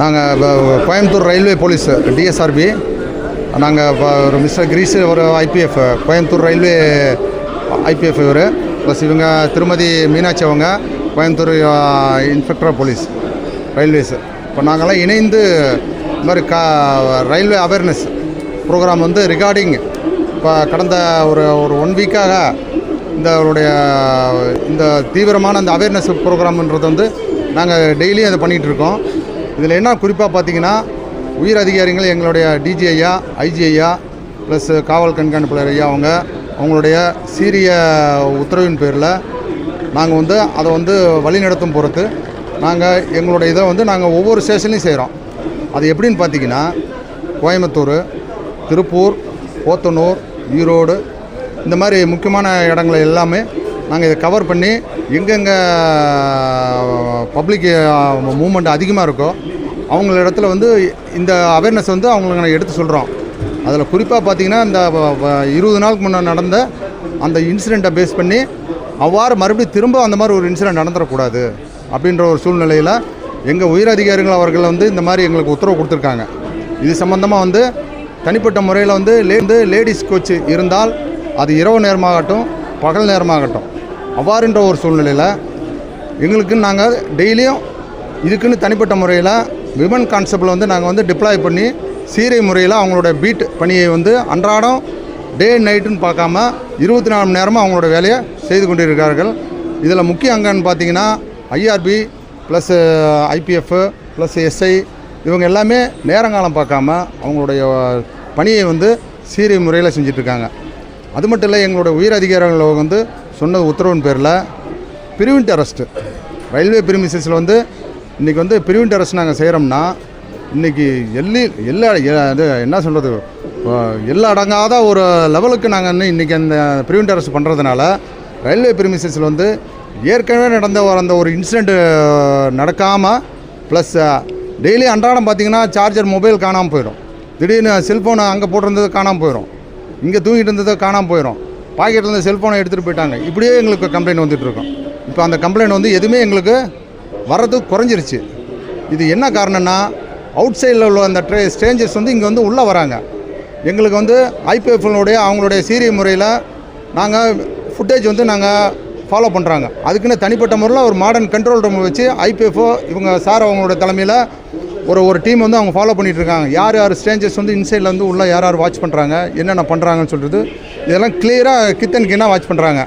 நாங்கள் Coimbatore railway police டிஎஸ்ஆர்பி நாங்கள் இப்போ ஒரு மிஸ்டர் கிரீஸ் ஒரு ஐபிஎஃப் கோயம்புத்தூர் ரயில்வே ஐபிஎஃப் இவர். ப்ளஸ் இவங்க திருமதி மீனாட்சி அவங்க கோயம்புத்தூர் இன்ஸ்பெக்டர் போலீஸ் ரயில்வேஸ். இப்போ நாங்கள்லாம் இணைந்து இந்த மாதிரி கா ரயில்வே அவேர்னஸ் ப்ரோக்ராம் வந்து ரிகார்டிங் இப்போ கடந்த ஒரு ஒரு ஒன் வீக்காக இந்த அவருடைய இந்த தீவிரமான அந்த அவேர்னஸ் ப்ரோக்ராம்ன்றது வந்து நாங்கள் டெய்லியும் அதை பண்ணிகிட்டு இருக்கோம். இதில் என்ன குறிப்பாக பார்த்தீங்கன்னா உயர் அதிகாரிகள் எங்களுடைய டிஜி ஐயா ஐஜி ஐயா ப்ளஸ் காவல் கண்காணிப்பாளர் ஐயா அவங்க அவங்களுடைய சீரிய உத்தரவின் பேரில் நாங்கள் வந்து அதை வந்து வழிநடத்தும் பொறுத்து நாங்கள் எங்களுடைய இதை வந்து நாங்கள் ஒவ்வொரு ஸ்டேஷன்லையும் செய்கிறோம். அது எப்படின்னு பார்த்தீங்கன்னா கோயம்புத்தூர் திருப்பூர் போத்தனூர் ஈரோடு இந்த மாதிரி முக்கியமான இடங்களை எல்லாமே நாங்கள் இதை கவர் பண்ணி எங்கெங்கே பப்ளிக் மூமெண்ட் அதிகமாக இருக்கோ அவங்கள இடத்துல வந்து இந்த அவேர்னஸ் வந்து அவங்களுக்கு நாங்கள் எடுத்து சொல்கிறோம் அதில் குறிப்பாக பார்த்தீங்கன்னா இந்த இருபது நாளுக்கு முன்னே நடந்த அந்த இன்சிடெண்ட்டை பேஸ் பண்ணி அவ்வாறு மறுபடியும் திரும்ப அந்த மாதிரி ஒரு இன்சிடெண்ட் நடந்துடக்கூடாது அப்படின்ற ஒரு சூழ்நிலையில் எங்கள் உயர் அதிகாரிகள் அவர்கள் வந்து இந்த மாதிரி எங்களுக்கு உத்தரவு கொடுத்துருக்காங்க. இது சம்மந்தமாக வந்து தனிப்பட்ட முறையில் வந்து லே வந்து லேடிஸ் கோச்சு இருந்தால் அது இரவு நேரமாகட்டும் பகல் நேரமாகட்டும் அவ்வாறுன்ற ஒரு சூழ்நிலையில் எங்களுக்கு நாங்கள் டெய்லியும் இதுக்குன்னு தனிப்பட்ட முறையில் விமன் கான்செப்டில் வந்து நாங்கள் வந்து டிப்ளாய் பண்ணி சீரை முறையில் அவங்களோட பீட் பணியை வந்து அன்றாடம் டே நைட்டுன்னு பார்க்காம இருபத்தி நாலு மணி நேரமும் அவங்களோட வேலையை செய்து கொண்டிருக்கிறார்கள். இதில் முக்கிய அங்கன்னு பார்த்தீங்கன்னா IRP plus IPF plus SI இவங்க எல்லாமே நேரங்காலம் பார்க்காம அவங்களுடைய பணியை வந்து சீரிய முறையில் செஞ்சிட்ருக்காங்க அது மட்டும் இல்லை எங்களோட உயர் அதிகாரிகள் வந்து சொன்ன உத்தரவின் பேரில் பிரிவின் அரெஸ்ட்டு ரயில்வே பிரிமிசஸில் வந்து இன்றைக்கி வந்து பிரிவின் அரெஸ்ட் நாங்கள் செய்கிறோம்னா இன்றைக்கி எல்லி எல்லா இது என்ன சொல்கிறது எல்லா அடங்காத ஒரு லெவலுக்கு நாங்கள் இன்னும் இன்றைக்கி அந்த பிரிவின் அரெஸ்ட் பண்ணுறதுனால ரயில்வே பிரிமிசஸில் வந்து ஏற்கனவே நடந்த அந்த ஒரு இன்சிடெண்ட் நடக்காமல் ப்ளஸ் டெய்லி அன்றாடம் பார்த்தீங்கன்னா சார்ஜர் மொபைல் காணாமல் போயிடும் திடீர்னு செல்ஃபோனை அங்கே போட்டிருந்தது காணாமல் போயிடும் இங்கே தூங்கிட்டு இருந்தது காணாமல் போயிடும் பாக்கெட்டில் இருந்த செல்ஃபோனை எடுத்துகிட்டு போயிட்டாங்க. இப்படியே எங்களுக்கு கம்ப்ளைண்ட் வந்துட்டு இருக்கோம். இப்போ அந்த கம்ப்ளைண்ட் வந்து எதுவுமே எங்களுக்கு வர்றது குறைஞ்சிருச்சு. இது என்ன காரணம்னா அவுட் சைடில் உள்ள அந்த ட்ரே ஸ்ட்ரேஞ்சர்ஸ் வந்து இங்கே வந்து உள்ளே வராங்க. எங்களுக்கு வந்து ஐபிஎஃப்னுடைய அவங்களுடைய சீரிய முறையில் நாங்கள் ஃபுட்டேஜ் வந்து நாங்கள் ஃபாலோ பண்ணுறாங்க அதுக்குன்னு தனிப்பட்ட முறையில் ஒரு மாடர்ன் கண்ட்ரோல் ரூம் வச்சு ஐபிஎஃப்ஓ இவங்க சார் அவங்களோட தலைமையில் ஒரு ஒரு டீம் வந்து அவங்க ஃபாலோ பண்ணிகிட்ருக்காங்க யார் யார் ஸ்ட்ரேஞ்சர்ஸ் வந்து இன்சைடில் வந்து உள்ளே யார் யார் வாட்ச் பண்ணுறாங்க என்னென்ன பண்ணுறாங்கன்னு சொல்கிறது இதெல்லாம் கிளியராக கித்தன் கின்னா வாட்ச் பண்ணுறாங்க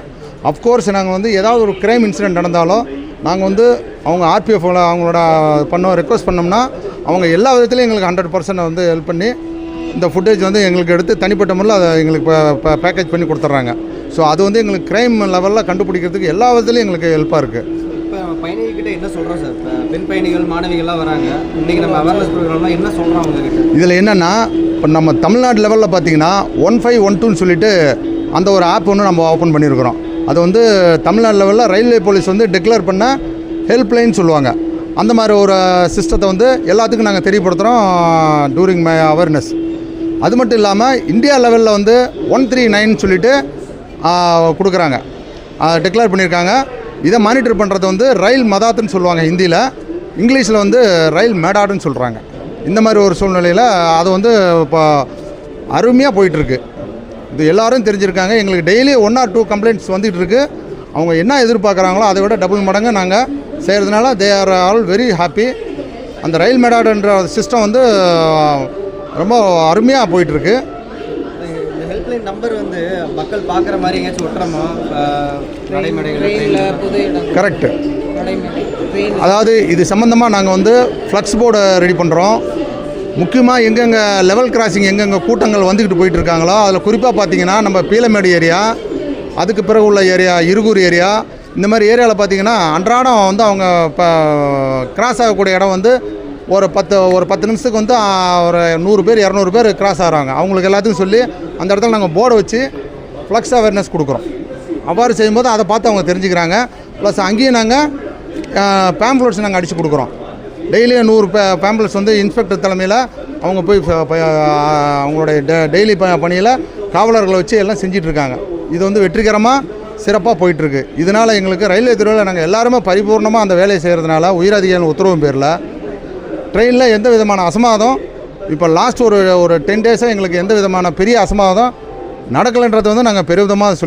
அஃப்கோர்ஸ் நாங்கள் வந்து ஏதாவது ஒரு கிரைம் இன்சிடென்ட் நடந்தாலும் நாங்கள் வந்து அவங்க ஆர்பிஎஃப்ல அவங்களோட பண்ணோம் ரெக்வஸ்ட் பண்ணோம்னா அவங்க எல்லா விதத்துலையும் எங்களுக்கு ஹண்ட்ரட் பர்சன்ட் வந்து ஹெல்ப் பண்ணி இந்த ஃபுட்டேஜ் வந்து எங்களுக்கு எடுத்து தனிப்பட்ட முறையில் அதை எங்களுக்கு பேக்கேஜ் பண்ணி கொடுத்துட்றாங்க. ஸோ அது வந்து எங்களுக்கு க்ரைம் லெவலில் கண்டுபிடிக்கிறதுக்கு எல்லா விதத்துலையும் எங்களுக்கு ஹெல்ப்பாக இருக்குது பயணிகிட்ட என்ன சொல்கிறோம் சார்? பெண் பயணிகள் மாணவிகள்லாம் வராங்க. இன்றைக்கி நம்ம அவேர்னஸ் ப்ரோக்ராம்லாம் என்ன சொல்கிறோம் அவங்கக்கிட்ட இதில் என்னென்னா இப்போ நம்ம தமிழ்நாடு லெவலில் பார்த்தீங்கன்னா ஒன் ஃபைவ் ஒன் டூன்னு சொல்லிட்டு அந்த ஒரு ஆப் ஒன்று நம்ம ஓப்பன் பண்ணியிருக்கிறோம். அது வந்து தமிழ்நாடு லெவலில் ரயில்வே போலீஸ் வந்து டிக்ளேர் பண்ண ஹெல்ப்லைன் சொல்லுவாங்க. அந்த மாதிரி ஒரு சிஸ்டத்தை வந்து எல்லாத்துக்கும் நாங்கள் தெரியப்படுத்துகிறோம் டூரிங் மை அவேர்னஸ் அது மட்டும் இல்லாமல் இந்தியா லெவலில் வந்து ஒன் த்ரீ நைன் சொல்லிட்டு கொடுக்குறாங்க. டிக்ளேர் பண்ணியிருக்காங்க. இதை மானிட்டர் பண்ணுறது வந்து ரயில் மதாத்துன்னு சொல்லுவாங்க ஹிந்தியில். இங்கிலீஷில் வந்து ரயில் மேடாடுன்னு சொல்கிறாங்க இந்த மாதிரி ஒரு சூழ்நிலையில் அது வந்து இப்போ அருமையாக போயிட்டுருக்கு. இது எல்லோரும் தெரிஞ்சிருக்காங்க. எங்களுக்கு daily one or two complaints வந்துகிட்டு இருக்கு அவங்க என்ன எதிர்பார்க்குறாங்களோ அதை விட டபுள் மடங்கு நாங்கள் செய்கிறதுனால they are all very happy அந்த ரயில் மேடாடுன்ற சிஸ்டம் வந்து ரொம்ப அருமையாக போயிட்டுருக்கு. ஹெல்ப்லைன் நம்பர் வந்து மக்கள் பார்க்குற மாதிரி எங்கேயாச்சும் ஒட்டுறோமா? புது இடம் கரெக்டு அதாவது இது சம்மந்தமாக நாங்கள் வந்து ஃப்ளக்ஸ் போர்டை ரெடி பண்ணுறோம் முக்கியமாக எங்கெங்கே லெவல் கிராசிங் எங்கெங்கே கூட்டங்கள் வந்துக்கிட்டு போயிட்டு இருக்காங்களோ அதில் குறிப்பாக பார்த்தீங்கன்னா நம்ம பீலமேடு ஏரியா அதுக்கு பிறகு உள்ள ஏரியா இருகூர் ஏரியா இந்த மாதிரி ஏரியாவில் பார்த்தீங்கன்னா அன்றாடம் வந்து அவங்க இப்போ கிராஸ் ஆகக்கூடிய இடம் வந்து ஒரு பத்து ஒரு பத்து நிமிஷத்துக்கு வந்து ஒரு நூறு பேர் இரநூறு பேர் கிராஸ் ஆகிறாங்க. அவங்களுக்கு எல்லாத்துக்கும் சொல்லி அந்த இடத்துல நாங்கள் போர்டை வச்சு ஃப்ளக்ஸ் அவேர்னஸ் கொடுக்குறோம். அவ்வாறு செய்யும்போது அதை பார்த்து அவங்க தெரிஞ்சுக்கிறாங்க. ப்ளஸ் அங்கேயும் நாங்கள் பேம்ப்ளெட்ஸ் நாங்கள் அடித்து கொடுக்குறோம். டெய்லியும் நூறு பே பேம்ப்ளெட்ஸ் வந்து இன்ஸ்பெக்டர் தலைமையில் அவங்க போய் அவங்களுடைய டெ- டெய்லி ப பணியில் காவலர்களை வச்சு எல்லாம் செஞ்சிட்ருக்காங்க. இது வந்து வெற்றிகரமாக சிறப்பாக போயிட்டுருக்கு இதனால் எங்களுக்கு ரயில்வே துறையில் நாங்கள் எல்லாருமே பரிபூர்ணமாக அந்த வேலையை செய்கிறதுனால உயரதிகாரிகள் உத்தரவு பேரில் ட்ரெயினில் எந்த விதமான அசமாதம் இப்போ லாஸ்ட் ஒரு ஒரு டென் டேஸாக எங்களுக்கு எந்த விதமான பெரிய அசம்பாதம் நடக்கலைன்றது வந்து நாங்கள் பெருவிதமாக சொல்லி